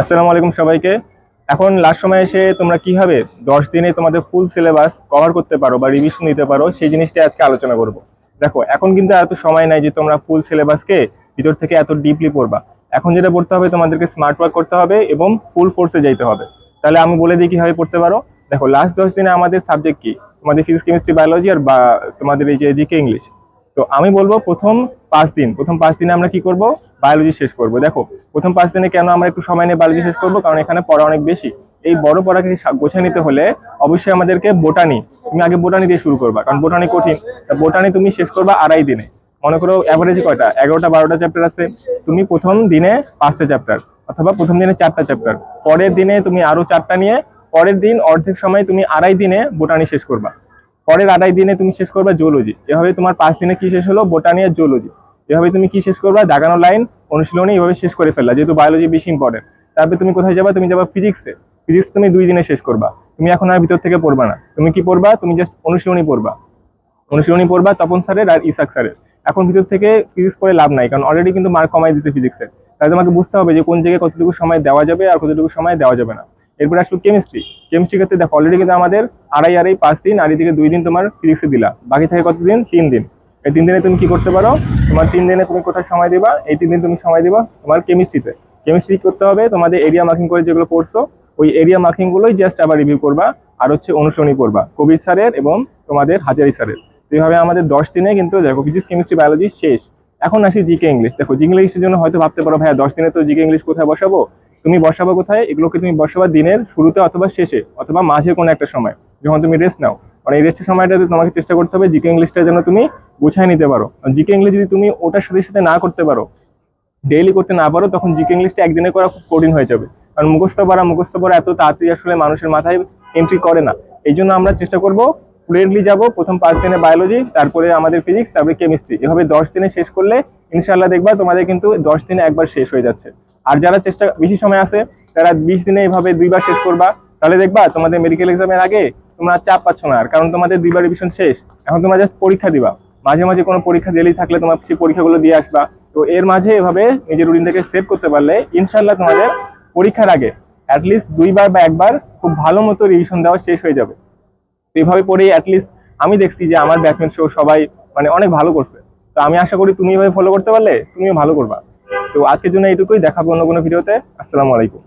আসসালামু আলাইকুম সবাইকে। এখন লাস্ট সময় এসে তোমরা কীভাবে দশ দিনে তোমাদের ফুল সিলেবাস কভার করতে পারো বা রিভিশন নিতে পারো, সেই জিনিসটা আজকে আলোচনা করব। দেখো, এখন কিন্তু এত সময় নাই যে তোমরা ফুল সিলেবাসকে ভিতর থেকে এত ডিপলি পড়বা। এখন যেটা পড়তে হবে, তোমাদেরকে স্মার্ট ওয়ার্ক করতে হবে এবং ফুল ফোর্সে যাইতে হবে। তাহলে আমি বলে দিই কীভাবে পড়তে পারো। দেখো লাস্ট দশ দিনে আমাদের সাবজেক্ট কি? তোমাদের ফিজিক্স কেমিস্ট্রি বায়োলজি আর বা তোমাদের এই যে জিকে ইংলিশ তো আমি বলব প্রথম পাঁচ দিন, প্রথম পাঁচ দিনে আমরা কি করব? বায়োলজি শেষ করব। দেখো, প্রথম পাঁচ দিনে কেন আমরা একটু সময় নিয়ে বায়োলজি শেষ করব? কারণ এখানে পড়া অনেক বেশি। এই বড় পড়াকে গোছায় নিতে হলে অবশ্যই আমাদেরকে বোটানি তুমি আগে বোটানি দিয়ে শুরু করবা। কারণ বোটানি কঠিন। বোটানি তুমি শেষ করবা আড়াই দিনে। মনে করো অ্যাভারেজ কয়টা? এগারোটা, বারোটা চ্যাপ্টার আছে। তুমি প্রথম দিনে পাঁচটা চ্যাপ্টার অথবা প্রথম দিনে চারটা চ্যাপ্টার পরের দিনে তুমি আরও চারটা নিয়ে, পরের দিন অর্ধেক সময় তুমি আড়াই দিনে বোটানি শেষ করবা। পরের আড়াই দিনে তুমি শেষ করবা জুলজি এভাবে তোমার পাঁচ দিনে কি শেষ হলো? বোটানি আর জুলজি এভাবে তুমি কি শেষ করবা? দাগানো লাইন অনুশীলনী এভাবে শেষ করে ফেললা, যেহেতু বায়োলজি বেশি ইম্পর্টেন্ট তারপরে তুমি কোথায় যাবা? তুমি যাবা ফিজিক্সে ফিজিক্স তুমি দুই দিনে শেষ করবা। তুমি এখন আর ভিতর থেকে পড়বা না। তুমি কি পড়বা? তুমি জাস্ট অনুশীলনী পড়বা। অনুশীলনী পড়বা তপন স্যারের আর ইসাক স্যারের। এখন ভিতর থেকে ফিজিক্স পড়ে লাভ নাই, কারণ অলরেডি কিন্তু মার্ক কমাই দিচ্ছে ফিজিক্সের তাই তোমাকে বুঝতে হবে যে কোন জায়গায় কতটুকু সময় দেওয়া যাবে আর কতটুকু সময় দেওয়া যাবে না। এরপর আসলো কেমিস্ট্রি কেমিস্ট্রি ক্ষেত্রে দেখো অলরেডি কিন্তু আমাদের আড়াই আড়াই পাঁচ দিন, আর থেকে দুই দিন তোমার ফিজিক্সে দিলা। বাকি থাকে কত দিন তিন দিন। এই তিন দিনে তুমি কি করতে পারো? তোমার তিন দিনে তুমি কোথায় সময় দিবা? এই তিন দিন তুমি সময় দিবা তোমার কেমিস্ট্রিতে কেমিস্ট্রি করতে হবে? তোমাদের এরিয়া মার্কিং করে যেগুলো পড়ছো, ওই এরিয়া মার্কিংগুলোই জাস্ট আবার রিভিউ করবা, আর হচ্ছে অনুসরণী করবা। কবির স্যারের এবং তোমাদের হাজারি স্যারের। এইভাবে আমাদের দশ দিনে কিন্তু দেখো ফিজিক্স কেমিস্ট্রি বায়োলজি শেষ। এখন আসি জিকে ইংলিশ দেখো জিকে ইংলিশের জন্য হয়তো ভাবতে পারো, ভাইয়া, দশ দিনে তো জিকে ইংলিশ কোথায় বসাবো? তুমি বসাবো কোথায়? এগুলোকে তুমি বসাবা দিনের শুরুতে অথবা শেষে, অথবা মাঝে কোনো একটা সময়। যখন তুমি রেস্ট নাও মানে এই রেস্টের সময়টাতে তোমাকে চেষ্টা করতে হবে জিকে ইংলিশটা যেন তুমি গুছাই নিতে পারো। জিকে ইংলিশ যদি তুমি ওটার সাথে সাথে না করতে পারো ডেইলি করতে না পারো, তখন জিকে ইংলিশটা একদিনে করা খুব কঠিন হয়ে যাবে। কারণ মুখস্থ পড়া মুখস্থ পড়া এত তাড়াতাড়ি আসলে মানুষের মাথায় এন্ট্রি করে না। এই জন্য আমরা চেষ্টা করব ফ্লুয়েন্টলি যাব, প্রথম পাঁচ দিনে বায়োলজি তারপরে আমাদের ফিজিক্স তারপরে কেমিস্ট্রি এভাবে দশ দিনে শেষ করলে ইনশাল্লাহ দেখবা তোমাদের কিন্তু দশ দিনে একবার শেষ হয়ে যাচ্ছে। আর যারা চেষ্টা বেশি সময় আছে, তারা বিশ দিনে এইভাবে দুইবার শেষ করবা। তাহলে দেখবা, তোমাদের মেডিকেল এক্সামের আগে তোমরা চাপ পাচ্ছ না, আর কারণ তোমাদের দুইবার রিভিশন শেষ। এখন তোমরা জাস্ট পরীক্ষা দিবা। মাঝে মাঝে কোনো পরীক্ষা দিলেই থাকলে তোমার সেই পরীক্ষাগুলো দিয়ে আসবা। তো এর মাঝে এভাবে নিজের রুটিনটাকে সেভ করতে পারলে ইনশাল্লাহ তোমাদের পরীক্ষার আগে অ্যাটলিস্ট দুইবার বা একবার খুব ভালো মতো রিভিশন দেওয়া শেষ হয়ে যাবে। তো এইভাবে পড়েই অ্যাটলিস্ট আমি দেখছি যে আমার ব্যাটম্যান শো সবাই মানে অনেক ভালো করছে। তো আমি আশা করি তুমি এভাবে ফলো করতে পারলে তুমিও ভালো করবা। তো আজকের জন্য এইটুকুই। দেখাবো অন্য কোনো ভিডিওতে। আসসালামু আলাইকুম।